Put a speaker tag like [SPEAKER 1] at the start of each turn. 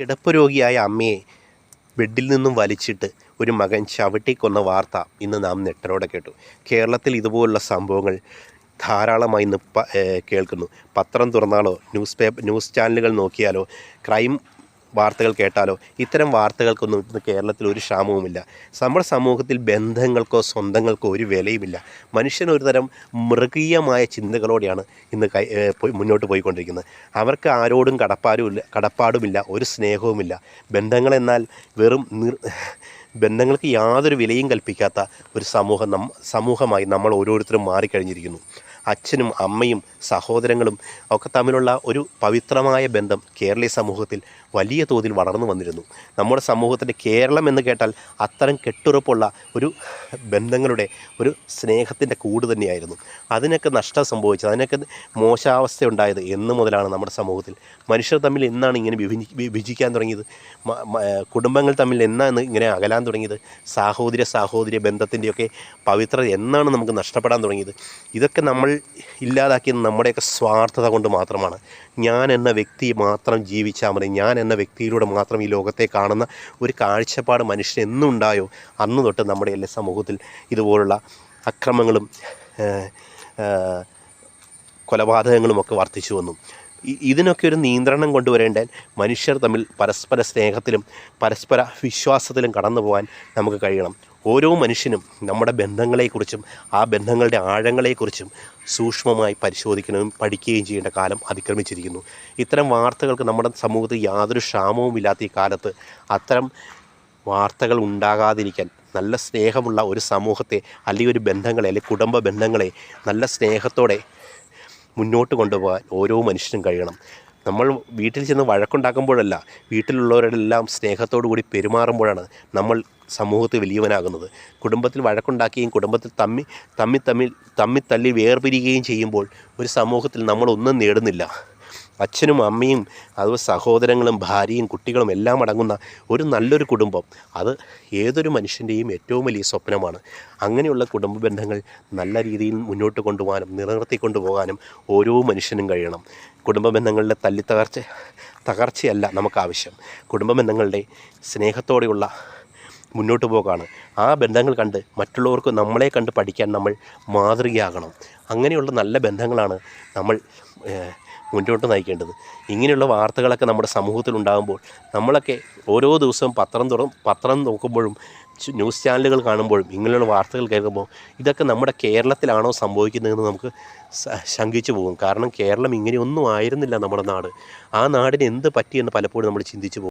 [SPEAKER 1] കിടപ്പ് രോഗിയായ അമ്മയെ ബെഡിൽ നിന്നും വലിച്ചിട്ട് ഒരു മകൻ ചവിട്ടിക്കൊന്ന വാർത്ത ഇന്ന് നാം നെട്ടരോടെ കേട്ടു. കേരളത്തിൽ ഇതുപോലുള്ള സംഭവങ്ങൾ ധാരാളമായി ഇന്ന് കേൾക്കുന്നു. പത്രം തുറന്നാലോ? ന്യൂസ് പേപ്പർ ന്യൂസ് ചാനലുകൾ നോക്കിയാലോ? ക്രൈം വാർത്തകൾ കേട്ടാലോ? ഇത്തരം വാർത്തകൾക്കൊന്നും ഇന്ന് കേരളത്തിൽ ഒരു ക്ഷാമവുമില്ല. നമ്മുടെ സമൂഹത്തിൽ ബന്ധങ്ങൾക്കോ സ്വന്തങ്ങൾക്കോ ഒരു വിലയുമില്ല. മനുഷ്യൻ ഒരു തരം മൃഗീയമായ ചിന്തകളോടെയാണ് ഇന്ന് മുന്നോട്ട് പോയിക്കൊണ്ടിരിക്കുന്നത്. അവർക്ക് ആരോടും കടപ്പാടുമില്ല കടപ്പാടുമില്ല ഒരു സ്നേഹവുമില്ല. ബന്ധങ്ങളെന്നാൽ വെറും ബന്ധങ്ങൾക്ക് യാതൊരു വിലയും കൽപ്പിക്കാത്ത ഒരു സമൂഹം നം സമൂഹമായി നമ്മൾ ഓരോരുത്തരും മാറിക്കഴിഞ്ഞിരിക്കുന്നു. അച്ഛനും അമ്മയും സഹോദരങ്ങളും ഒക്കെ തമ്മിലുള്ള ഒരു പവിത്രമായ ബന്ധം കേരളീയ സമൂഹത്തിൽ വലിയ തോതിൽ വളർന്നു വന്നിരുന്നു. നമ്മുടെ സമൂഹത്തിന്റെ കേരളം എന്ന് കേട്ടാൽ അത്തരം കെട്ടുറപ്പുള്ള ഒരു ബന്ധങ്ങളുടെ ഒരു സ്നേഹത്തിന്റെ കൂട് തന്നെയായിരുന്നു. അതിനൊക്കെ നഷ്ടം സംഭവിച്ചത് അതിനൊക്കെ മോശാവസ്ഥ ഉണ്ടായത് എന്ന് മുതലാണ് നമ്മുടെ സമൂഹത്തിൽ. മനുഷ്യർ തമ്മിൽ എന്നാണ് ഇങ്ങനെ വിഭജി വിഭജിക്കാൻ തുടങ്ങിയത്. കുടുംബങ്ങൾ തമ്മിൽ എന്നാണ് ഇങ്ങനെ അകലാൻ തുടങ്ങിയത്. സാഹോദര്യ സാഹോദര്യ ബന്ധത്തിന്റെയൊക്കെ പവിത്രത എന്നാണ് നമുക്ക് നഷ്ടപ്പെടാൻ തുടങ്ങിയത്. ഇതൊക്കെ നമ്മൾ ഇല്ലാതാക്കിയത് നമ്മുടെയൊക്കെ സ്വാർത്ഥത കൊണ്ട് മാത്രമാണ്. ഞാൻ എന്ന വ്യക്തി മാത്രം ജീവിച്ചാൽ മതി. ഞാൻ എന്ന വ്യക്തിയിലൂടെ മാത്രം ഈ ലോകത്തെ കാണുന്ന ഒരു കാഴ്ചപ്പാട് മനുഷ്യൻ എന്നുണ്ടായോ? അന്ന് തൊട്ട് നമ്മുടെ എല്ലാ സമൂഹത്തിൽ ഇതുപോലുള്ള അക്രമങ്ങളും കൊലപാതകങ്ങളും ഒക്കെ കൊലപാതകങ്ങളുമൊക്കെ വർദ്ധിച്ചു വന്നു. ഇതിനൊക്കെ ഒരു നിയന്ത്രണം കൊണ്ടുവരേണ്ട മനുഷ്യർ തമ്മിൽ പരസ്പര സ്നേഹത്തിലും പരസ്പര വിശ്വാസത്തിലും കടന്നു പോകാൻ നമുക്ക് കഴിയണം. ഓരോ മനുഷ്യനും നമ്മുടെ ബന്ധങ്ങളെക്കുറിച്ചും ആ ബന്ധങ്ങളുടെ ആഴങ്ങളെക്കുറിച്ചും സൂക്ഷ്മമായി പരിശോധിക്കുകയും പഠിക്കുകയും ചെയ്യേണ്ട കാലം അതിക്രമിച്ചിരിക്കുന്നു. ഇത്തരം വാർത്തകൾക്ക് നമ്മുടെ സമൂഹത്തിൽ യാതൊരു ക്ഷാമവും ഇല്ലാത്ത ഈ കാലത്ത് അത്തരം വാർത്തകൾ ഉണ്ടാകാതിരിക്കാൻ നല്ല സ്നേഹമുള്ള ഒരു സമൂഹത്തെ അല്ലെങ്കിൽ ഒരു ബന്ധങ്ങളെ അല്ലെങ്കിൽ കുടുംബ ബന്ധങ്ങളെ നല്ല സ്നേഹത്തോടെ മുന്നോട്ട് കൊണ്ടുപോകാൻ ഓരോ മനുഷ്യനും കഴിയണം. നമ്മൾ വീട്ടിൽ ചെന്ന് വഴക്കുണ്ടാക്കുമ്പോഴല്ല വീട്ടിലുള്ളവരെല്ലാം സ്നേഹത്തോടു കൂടി പെരുമാറുമ്പോഴാണ് നമ്മൾ സമൂഹത്തിൽ വലിയവനാകുന്നത്. കുടുംബത്തിൽ വഴക്കുണ്ടാക്കുകയും കുടുംബത്തിൽ തമ്മി തമ്മി തമ്മിൽ തമ്മി തല്ലി വേർപിരിയുകയും ചെയ്യുമ്പോൾ ഒരു സമൂഹത്തിൽ നമ്മളൊന്നും നേടുന്നില്ല. അച്ഛനും അമ്മയും അതുപോലെ സഹോദരങ്ങളും ഭാര്യയും കുട്ടികളും എല്ലാം അടങ്ങുന്ന ഒരു നല്ലൊരു കുടുംബം. അത് ഏതൊരു മനുഷ്യന്റെയും ഏറ്റവും വലിയ സ്വപ്നമാണ്. അങ്ങനെയുള്ള കുടുംബ ബന്ധങ്ങൾ നല്ല രീതിയിൽ മുന്നോട്ട് കൊണ്ടുപോകാനും നിലനിർത്തിക്കൊണ്ടു പോകാനും ഓരോ മനുഷ്യനും കഴിയണം. കുടുംബ ബന്ധങ്ങളുടെ തല്ലി തകർച്ച തകർച്ചയല്ല നമുക്കാവശ്യം കുടുംബ ബന്ധങ്ങളുടെ സ്നേഹത്തോടെയുള്ള മുന്നോട്ട് പോകാണ്. ആ ബന്ധങ്ങൾ കണ്ട് മറ്റുള്ളവർക്ക് നമ്മളെ കണ്ട് പഠിക്കാൻ നമ്മൾ മാതൃകയാകണം. അങ്ങനെയുള്ള നല്ല ബന്ധങ്ങളാണ് നമ്മൾ മുന്നോട്ട് നയിക്കേണ്ടത്. ഇങ്ങനെയുള്ള വാർത്തകളൊക്കെ നമ്മുടെ സമൂഹത്തിൽ ഉണ്ടാകുമ്പോൾ നമ്മളൊക്കെ ഓരോ ദിവസവും പത്രം തുറന്ന് പത്രം നോക്കുമ്പോഴും ന്യൂസ് ചാനലുകൾ കാണുമ്പോഴും ഇങ്ങനെയുള്ള വാർത്തകൾ കേൾക്കുമ്പോൾ ഇതൊക്കെ നമ്മുടെ കേരളത്തിലാണോ സംഭവിക്കുന്നതെന്ന് നമുക്ക് ശങ്കിച്ചു പോകും. കാരണം കേരളം ഇങ്ങനെയൊന്നും ആയിരുന്നില്ല നമ്മുടെ നാട്. ആ നാടിന് എന്ത് പറ്റിയെന്ന് പലപ്പോഴും നമ്മൾ ചിന്തിച്ചു പോകും.